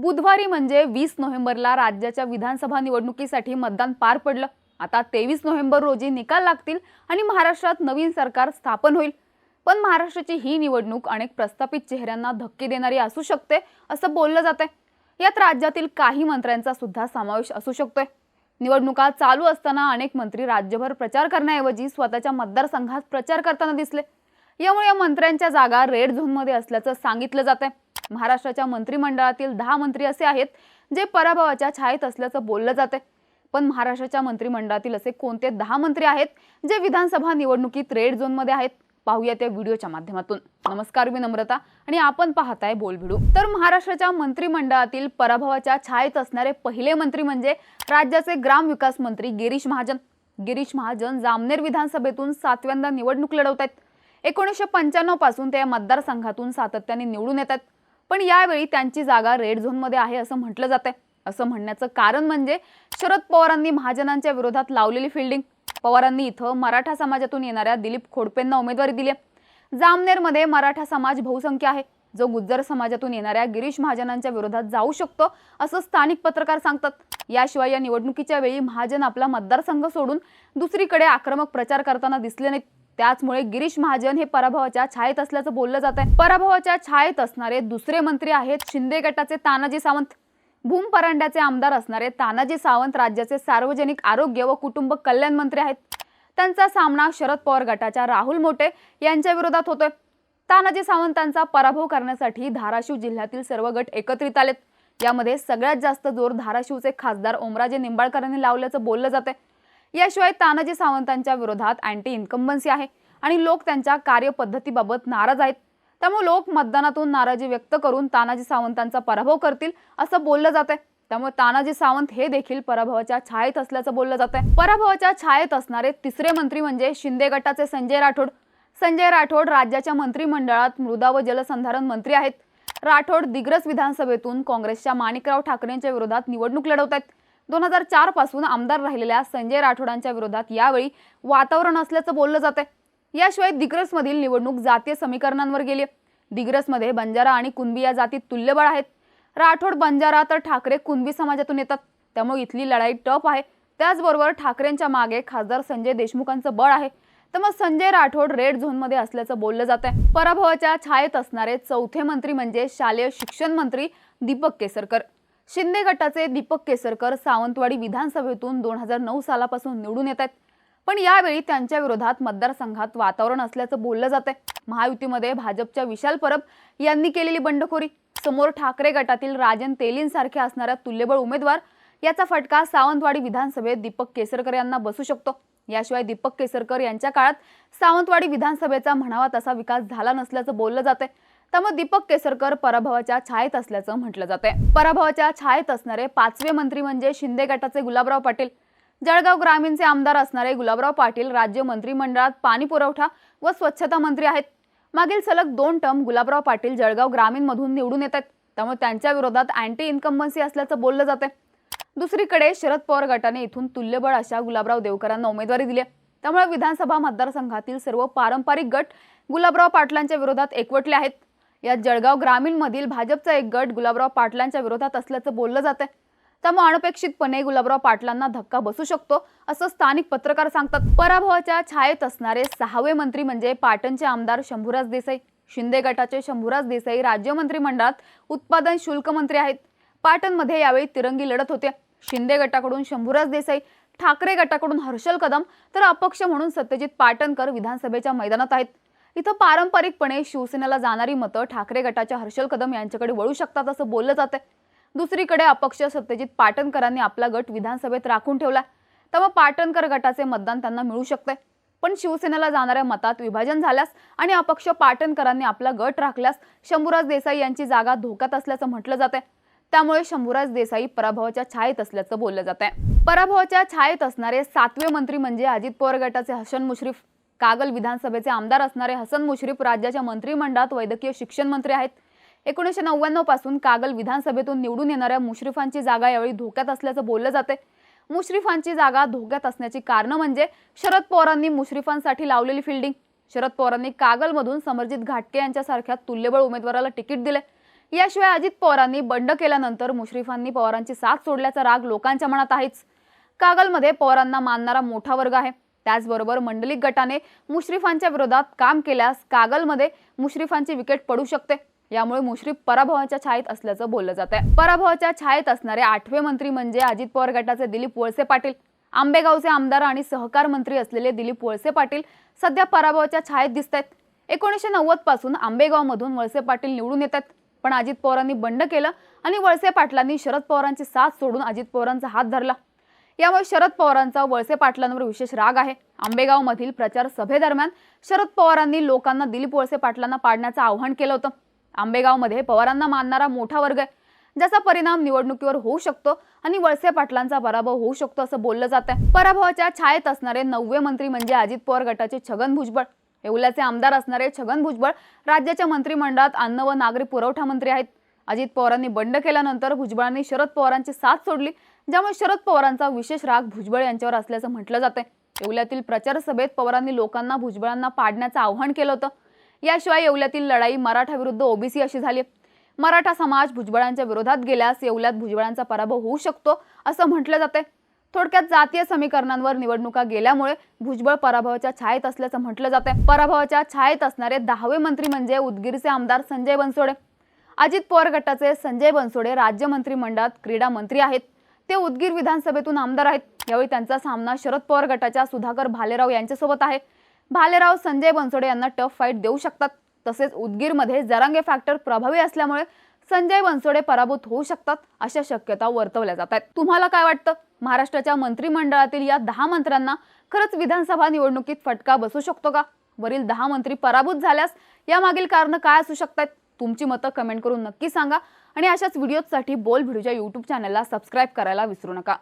बुधवारी म्हणजे वीस नोव्हेंबरला राज्याच्या विधानसभा निवडणुकीसाठी मतदान पार पडलं. आता तेवीस नोव्हेंबर रोजी निकाल लागतील आणि महाराष्ट्रात नवीन सरकार स्थापन होईल. पण महाराष्ट्राची ही निवडणूक अनेक प्रस्थापित चेहऱ्यांना धक्के देणारी असू शकते असं बोललं जातंय. यात राज्यातील काही मंत्र्यांचा सुद्धा समावेश असू शकतोय. निवडणुका चालू असताना अनेक मंत्री राज्यभर प्रचार करण्याऐवजी स्वतःच्या मतदारसंघात प्रचार करताना दिसले. यामुळे या मंत्र्यांच्या जागा रेड झोनमध्ये असल्याचं सांगितलं जात आहे महाराष्ट्राच्या मंत्रिमंडळातील दहा मंत्री असे आहेत जे पराभवाच्या छायेत असल्याचं बोललं जाते पण महाराष्ट्राच्या मंत्रिमंडळातील असे कोणते दहा मंत्री आहेत जे विधानसभा निवडणुकीत रेड झोनमध्ये आहेत? पाहूया त्या व्हिडिओच्या माध्यमातून. नमस्कार मी नम्रता आणि आपण पाहताय बोलभिडू तर महाराष्ट्राच्या मंत्रिमंडळातील पराभवाच्या छायेत असणारे पहिले मंत्री म्हणजे राज्याचे ग्रामविकास मंत्री गिरीश महाजन. गिरीश महाजन जामनेर विधानसभेतून सातव्यांदा निवडणूक लढवत आहेत एकोणीसशे पंच्याण्णवपासून ते या मतदारसंघातून सातत्याने निवडून येतात पण यावेळी त्यांची जागा रेड झोनमध्ये आहे असं म्हटलं जातंय. असं म्हणण्याचं कारण म्हणजे शरद पवारांनी महाजनांच्या विरोधात लावलेली फिल्डिंग पवारांनी इथं मराठा समाजातून येणाऱ्या दिलीप खोडपेंना उमेदवारी दिली जामनेरमध्ये मराठा समाज बहुसंख्य आहे. जो गुज्जर समाजातून येणाऱ्या गिरीश महाजनांच्या विरोधात जाऊ शकतो असं स्थानिक पत्रकार सांगतात. याशिवाय या निवडणुकीच्या वेळी महाजन आपला मतदारसंघ सोडून दुसरीकडे आक्रमक प्रचार करताना दिसले नाहीत. त्याचमुळे गिरीश महाजन हे पराभवाच्या छायेत असल्याचं बोललं जात आहे पराभवाच्या छायेत असणारे दुसरे मंत्री आहेत शिंदे गटाचे तानाजी सावंत. भूम परांड्याचे आमदार असणारे तानाजी सावंत राज्याचे सार्वजनिक आरोग्य व कुटुंब कल्याण मंत्री आहेत. त्यांचा सामना शरद पवार गटाच्या राहुल मोटे यांच्या विरोधात होतोय. तानाजी सावंतांचा पराभव करण्यासाठी धाराशिव जिल्ह्यातील सर्व गट एकत्रित आलेत. यामध्ये सगळ्यात जास्त जोर धाराशिवचे खासदार ओमराजे निंबाळकरांनी लावल्याचं बोललं जाते याशिवाय तानाजी सावंतांच्या विरोधात अँटी इन्कम्बन्सी आहे आणि लोक त्यांच्या कार्यपद्धतीबाबत नाराज आहेत. त्यामुळे लोक मतदानातून नाराजी व्यक्त करून तानाजी सावंतांचा पराभव करतील असं बोललं जाते त्यामुळे तानाजी सावंत हे देखील पराभवाच्या छायेत असल्याचं बोललं जात आहे पराभवाच्या छायेत असणारे तिसरे मंत्री म्हणजे शिंदे गटाचे संजय राठोड. संजय राठोड राज्याच्या मंत्रिमंडळात मृदा व जलसंधारण मंत्री आहेत. राठोड दिग्रस विधानसभेतून काँग्रेसच्या माणिकराव ठाकरेंच्या विरोधात निवडणूक लढवत आहेत दोन हजार चारपासून आमदार राहिलेल्या संजय राठोडांच्या विरोधात यावेळी वातावरण असल्याचं बोललं जात याशिवाय दिग्रसमधील निवडणूक जातीय समीकरणांवर गेली दिग्रसमध्ये बंजारा आणि कुणबी या जातीत तुल्यबळ आहेत. राठोड बंजारा तर ठाकरे कुणबी समाजातून येतात. त्यामुळे इथली लढाई टप आहे. त्याचबरोबर ठाकरेंच्या मागे खासदार संजय देशमुखांचं बळ आहे. तर मग संजय राठोड रेड झोनमध्ये असल्याचं बोललं जात आहे पराभवाच्या छायेत असणारे चौथे मंत्री म्हणजे शालेय शिक्षण मंत्री दीपक केसरकर. शिंदे गटाचे दीपक केसरकर सावंतवाडी विधानसभेतून दोन हजार नऊ सालापासून निवडून येत आहेत. पण यावेळी त्यांच्या विरोधात मतदारसंघात वातावरण असल्याचं बोललं जात आहे महायुतीमध्ये भाजपच्या विशाल परब यांनी केलेली बंडखोरी. समोर ठाकरे गटातील राजन तेलींसारखे असणाऱ्या तुल्यबळ उमेदवार याचा फटका सावंतवाडी विधानसभेत दीपक केसरकर यांना बसू शकतो. याशिवाय दीपक केसरकर यांच्या काळात सावंतवाडी विधानसभेचा म्हणावा तसा विकास झाला नसल्याचं बोललं जाते त्यामुळे दीपक केसरकर पराभवाच्या छायेत असल्याचं म्हटलं जाते पराभवाच्या छायेत असणारे पाचवे मंत्री म्हणजे शिंदे गटाचे गुलाबराव पाटील जळगाव ग्रामीणचे आमदार असणारे गुलाबराव पाटील राज्य मंत्रिमंडळात पाणी पुरवठा व स्वच्छता मंत्री आहेत. मागील सलग दोन टर्म गुलाबराव पाटील जळगाव ग्रामीणमधून निवडून येत आहेत त्यामुळे त्यांच्या विरोधात अँटी इन्कम्बन्सी असल्याचं बोललं जाते दुसरीकडे शरद पवार गटाने इथून तुल्यबळ अशा गुलाबराव देवकरांना उमेदवारी दिली त्यामुळे विधानसभा मतदारसंघातील सर्व पारंपरिक गट गुलाबराव पाटलांच्या विरोधात एकवटले आहेत. यात जळगाव ग्रामीणमधील भाजपचा एक गट गुलाबराव पाटलांच्या विरोधात असल्याचं बोललं जाते त्यामुळे अनपेक्षितपणे गुलाबराव पाटलांना धक्का बसू शकतो असं स्थानिक पत्रकार सांगतात. पराभवाच्या छायेत असणारे सहावे मंत्री म्हणजे पाटणचे आमदार शंभूराज देसाई. शिंदे गटाचे शंभूराज देसाई राज्य मंत्रिमंडळात उत्पादन शुल्क मंत्री आहेत. पाटणमध्ये यावेळी तिरंगी लढत होते. शिंदे गटाकडून शंभूराज देसाई ठाकरे गटाकडून हर्षल कदम तर अपक्ष म्हणून सत्यजित पाटणकर विधानसभेच्या मैदानात आहेत. इथं पारंपरिकपणे शिवसेनेला जाणारी मतं ठाकरे गटाच्या हर्षल कदम यांच्याकडे वळू शकतात असं बोललं जाते दुसरीकडे अपक्ष सत्यजित पाटणकरांनी आपला गट विधानसभेत राखून ठेवला त्यामुळे पाटणकर गटाचे मतदान त्यांना मिळू शकते पण शिवसेनेला जाणाऱ्या मतात विभाजन झाल्यास आणि अपक्ष पाटणकरांनी आपला गट राखल्यास शंभूराज देसाई यांची जागा धोक्यात असल्याचं म्हटलं जाते त्यामुळे शंभूराज देसाई पराभवाच्या छायेत असल्याचं बोललं जात आहे पराभवाच्या छायेत असणारे सातवे मंत्री म्हणजे अजित पवार गटाचे हसन मुश्रीफ. कागल विधानसभेचे आमदार असणारे हसन मुश्रीफ राज्याच्या मंत्रिमंडळात वैद्यकीय शिक्षण मंत्री आहेत. एकोणीसशे नव्याण्णवपासून कागल विधानसभेतून निवडून येणाऱ्या मुश्रीफांची जागा यावेळी धोक्यात असल्याचं बोललं जाते मुश्रीफांची जागा धोक्यात असण्याची कारणं म्हणजे शरद पवारांनी मुश्रीफांसाठी लावलेली फिल्डिंग. शरद पवारांनी कागलमधून समरजित घाटके यांच्यासारख्या तुल्यबळ उमेदवाराला तिकीट दिले याशिवाय अजित पवारांनी बंड केल्यानंतर मुश्रीफांनी पवारांची साथ सोडल्याचा राग लोकांच्या मनात आहेच. कागलमध्ये पवारांना मानणारा मोठा वर्ग आहे. त्याचबरोबर मंडलिक गटाने मुश्रीफांच्या विरोधात काम केल्यास कागलमध्ये मुश्रीफांची विकेट पडू शकते. यामुळे मुश्रीफ पराभवाच्या छायेत असल्याचं बोललं जात आहे पराभवाच्या छायेत असणारे आठवे मंत्री म्हणजे अजित पवार गटाचे दिलीप वळसे पाटील. आंबेगावचे आमदार आणि सहकार मंत्री असलेले दिलीप वळसे पाटील सध्या पराभवाच्या छायेत दिसत आहेत एकोणीसशे नव्वदपासून आंबेगावमधून वळसे पाटील निवडून येतात. पण अजित पवारांनी बंड केलं आणि वळसे पाटलांनी शरद पवारांची साथ सोडून अजित पवारांचा हात धरला. यामुळे शरद पवारांचा वळसे पाटलांवर विशेष राग आहे. आंबेगावमधील प्रचार सभेदरम्यान शरद पवारांनी लोकांना दिलीप वळसे पाटलांना पाडण्याचं आवाहन केलं होतं. आंबेगावमध्ये पवारांना मानणारा मोठा वर्ग आहे ज्याचा परिणाम निवडणुकीवर होऊ शकतो आणि वळसे पाटलांचा पराभव होऊ शकतो असं बोललं जात आहे. पराभवाच्या छायेत असणारे नववे मंत्री म्हणजे अजित पवार गटाचे छगन भुजबळ. येवल्याचे आमदार असणारे छगन भुजबळ राज्याच्या मंत्रिमंडळात अन्न व नागरी पुरवठा मंत्री आहेत. अजित पवारांनी बंड केल्यानंतर भुजबळांनी शरद पवारांची साथ सोडली ज्यामुळे शरद पवारांचा विशेष राग भुजबळ यांच्यावर असल्याचं म्हटलं जातंय. येवल्यातील प्रचार सभेत पवारांनी लोकांना भुजबळांना पाडण्याचं आवाहन केलं होतं. याशिवाय येवल्यातील लढाई मराठा विरुद्ध ओबीसी अशी झाली. मराठा समाज भुजबळांच्या विरोधात गेल्यास येवल्यात भुजबळांचा पराभव होऊ शकतो असं म्हटलं जाते थोडक्यात जातीय समीकरणांवर निवडणुका गेल्यामुळे भुजबळ पराभवाच्या छायेत असल्याचं म्हटलं जाते पराभवाच्या छायेत असणारे दहावे मंत्री म्हणजे उदगीरचे आमदार संजय बनसोडे. अजित पवार गटाचे संजय बनसोडे राज्य मंत्रिमंडळात क्रीडा मंत्री आहेत. ते उदगीर विधानसभेतून आमदार आहेत. यावेळी त्यांचा सामना शरद पवार गटाच्या सुधाकर भालेराव यांच्यासोबत आहे. भालेराव संजय बनसोडे यांना टफ फाईट देऊ शकतात. तसेच उदगीरमध्ये जरांगे फॅक्टर प्रभावी असल्यामुळे संजय बनसोडे पराभूत होऊ शकतात अशा शक्यता वर्तवल्या जात आहेत. तुम्हाला काय वाटतं? महाराष्ट्राच्या मंत्रिमंडळातील या दहा मंत्र्यांना खरंच विधानसभा निवडणुकीत फटका बसू शकतो का? वरील दहा मंत्री पराभूत झाल्यास यामागील कारणं काय असू शकतात तुमची मतं कमेंट करून नक्की सांगा. आणि अशाच व्हिडिओजसाठी बोल व्हिडिओच्या यूट्यूब चॅनलला सबस्क्राईब करायला विसरू नका.